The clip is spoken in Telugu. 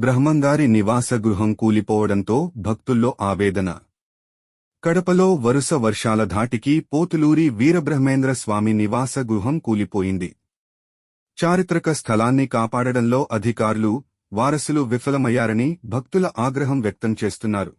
బ్రహ్మంగారి నివాస గృహం కూలిపోవడంతో భక్తుల్లో ఆవేదన. కడపలో వరుస వర్షాల ధాటికి పోతులూరి వీరబ్రహ్మేంద్ర స్వామి నివాస గృహం కూలిపోయింది. చారిత్రక స్థలాన్ని కాపాడడంలో అధికారులు వారసులు విఫలమయ్యారని భక్తుల ఆగ్రహం వ్యక్తం చేస్తున్నారు.